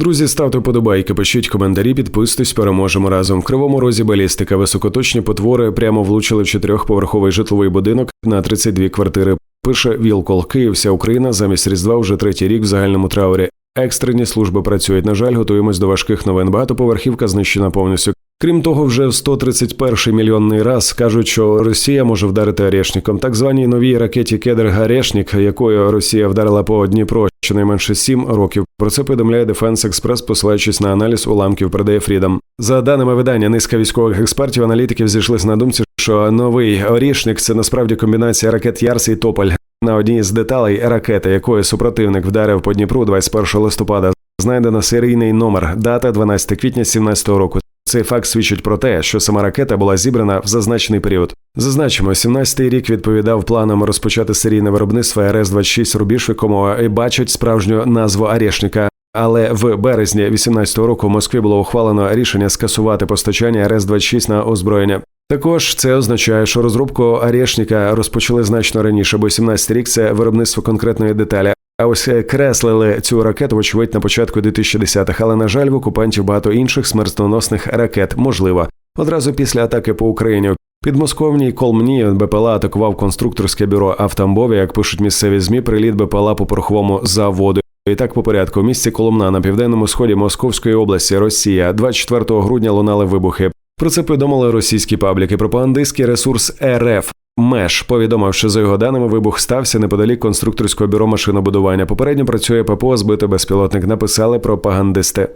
Друзі, ставте подобайки, пишіть коментарі, підписуйтесь, переможемо разом. В кривому розі балістика високоточні потвори прямо влучили в чотирьохповерховий житловий будинок на 32 квартири. Пише Вілкол Київ, вся Україна замість Різдва вже третій рік в загальному траурі. Екстрені служби працюють. На жаль, готуємось до важких новин. Багатоповерхівка знищена повністю. Крім того, вже в 131 мільйонний раз кажуть, що Росія може вдарити Орешником. Так званій новій ракеті Кедр Гарешнік, якою Росія вдарила по Дніпро щонайменше сім років. Про це повідомляє Defense Express, посилаючись на аналіз уламків, передає Фрідом. За даними видання, низка військових експертів, аналітиків зійшлися на думці, що новий Орішник це насправді комбінація ракет Ярс і Тополь. На одній з деталей ракети, якою супротивник вдарив по Дніпру 21 листопада, знайдено серійний номер, дата 12 квітня 2017 року. Цей факт свідчить про те, що сама ракета була зібрана в зазначений період. Зазначимо, 17-й рік відповідав планам розпочати серійне виробництво РС-26 рубіж, в якому і бачать справжню назву Арешника. Але в березні 18-го року в Москві було ухвалено рішення скасувати постачання РС-26 на озброєння. Також це означає, що розробку Арешника розпочали значно раніше, бо 17 рік це виробництво конкретної деталі. А ось креслили цю ракету, вочевидь, на початку 2010-х, але на жаль, в окупантів багато інших смертоносних ракет можливо. Одразу після атаки по Україні підмосковній Колмні БПЛА атакував конструкторське бюро Автамбові. Як пишуть місцеві змі, приліт БПЛА по пороховому заводу. І так по порядку в місті Коломна на південному сході Московської області, Росія, 24 грудня лунали вибухи. Про це повідомили російські пабліки. Пропагандистський ресурс РФ Меш повідомив, що за його даними вибух стався неподалік конструкторського бюро машинобудування. Попередньо працює ППО, збито безпілотник. Написали пропагандисти.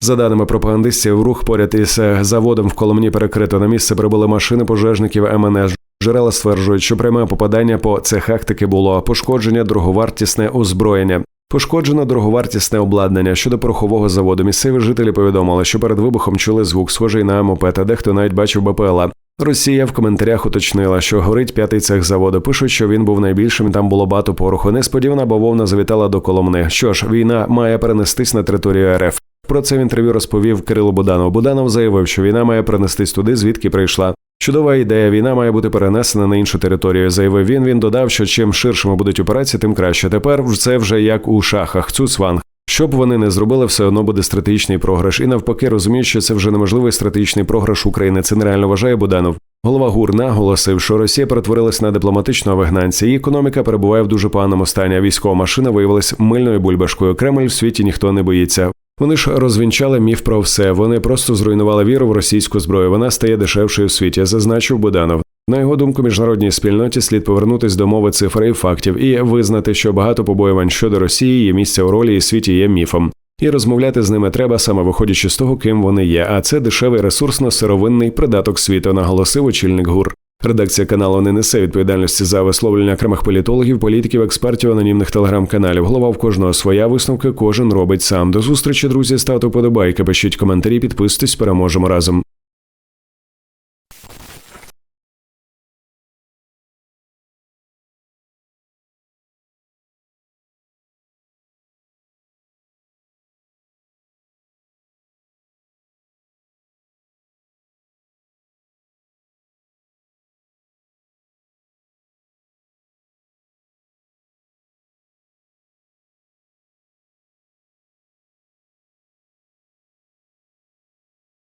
За даними пропагандистів, рух поряд із заводом в Коломні перекрито на місце прибули машини пожежників МНС. Джерела стверджують, що пряме попадання по цехах таки було пошкодження, дороговартісне озброєння. Пошкоджено дороговартісне обладнання щодо порохового заводу. Місцеві жителі повідомили, що перед вибухом чули звук, схожий на мопед, а дехто навіть бачив БПЛА. Росія в коментарях уточнила, що горить п'ятий цех заводу. Пишуть, що він був найбільшим. Там було багато пороху. Несподівана бавовна завітала до Коломни. Що ж, війна має перенестись на територію РФ. Про це в інтерв'ю розповів Кирило Буданов. Буданов заявив, що війна має перенестись туди, звідки прийшла. Чудова ідея. Війна має бути перенесена на іншу територію. Заявив він. Він додав, що чим ширшими будуть операції, тим краще. Тепер це вже як у шахах. Цуцванг. Що б вони не зробили, все одно буде стратегічний програш. І навпаки, розуміють, що це вже неможливий стратегічний програш України. Це нереально вважає Буданов. Голова ГУР наголосив, що Росія перетворилась на дипломатичного вигнанця. Її економіка перебуває в дуже поганому стані. а Військова машина виявилась мильною бульбашкою. Кремль в світі ніхто не боїться. Вони ж розвінчали міф про все. Вони просто зруйнували віру в російську зброю. Вона стає дешевшою в світі, зазначив Буданов. На його думку, міжнародній спільноті слід повернутись до мови цифр і фактів і визнати, що багато побоювань щодо Росії її місця у ролі і світі є міфом. І розмовляти з ними треба саме виходячи з того, ким вони є. А це дешевий ресурсно-сировинний придаток світу, наголосив очільник ГУР. Редакція каналу не несе відповідальності за висловлення окремих політологів, політиків, експертів, анонімних телеграм-каналів. Голова в кожного своя висновка, кожен робить сам. До зустрічі, друзі. Ставте вподобайки, пишіть коментарі, підписуйтесь, переможемо разом.